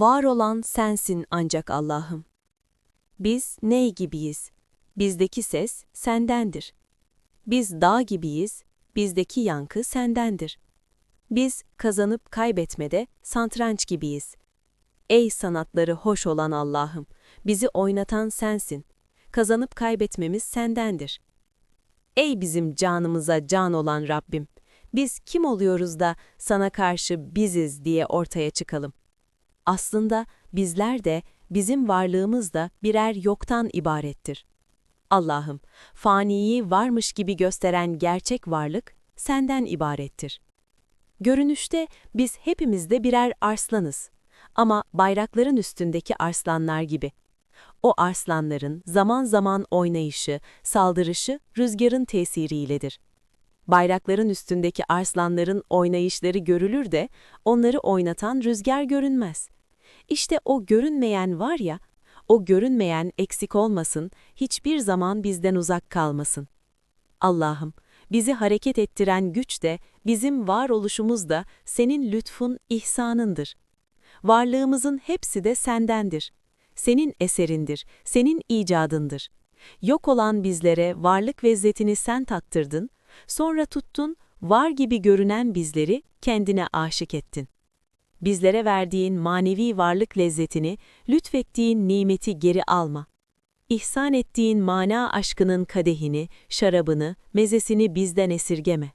Var olan sensin ancak Allah'ım. Biz ney gibiyiz? Bizdeki ses sendendir. Biz dağ gibiyiz, bizdeki yankı sendendir. Biz kazanıp kaybetmede santranç gibiyiz. Ey sanatları hoş olan Allah'ım, bizi oynatan sensin. Kazanıp kaybetmemiz sendendir. Ey bizim canımıza can olan Rabbim, biz kim oluyoruz da sana karşı biziz diye ortaya çıkalım. Aslında bizler de, bizim varlığımız da birer yoktan ibarettir. Allah'ım, faniyi varmış gibi gösteren gerçek varlık senden ibarettir. Görünüşte biz hepimiz de birer arslanız. Ama bayrakların üstündeki arslanlar gibi. O arslanların zaman zaman oynayışı, saldırışı rüzgarın tesiriyledir. Bayrakların üstündeki arslanların oynayışları görülür de onları oynatan rüzgar görünmez. İşte o görünmeyen var ya, o görünmeyen eksik olmasın, hiçbir zaman bizden uzak kalmasın. Allah'ım, bizi hareket ettiren güç de, bizim varoluşumuz da senin lütfun, ihsanındır. Varlığımızın hepsi de sendendir. Senin eserindir, senin icadındır. Yok olan bizlere varlık lezzetini sen tattırdın, sonra tuttun, var gibi görünen bizleri kendine aşık ettin. Bizlere verdiğin manevi varlık lezzetini, lütfettiğin nimeti geri alma. İhsan ettiğin mana aşkının kadehini, şarabını, mezesini bizden esirgeme.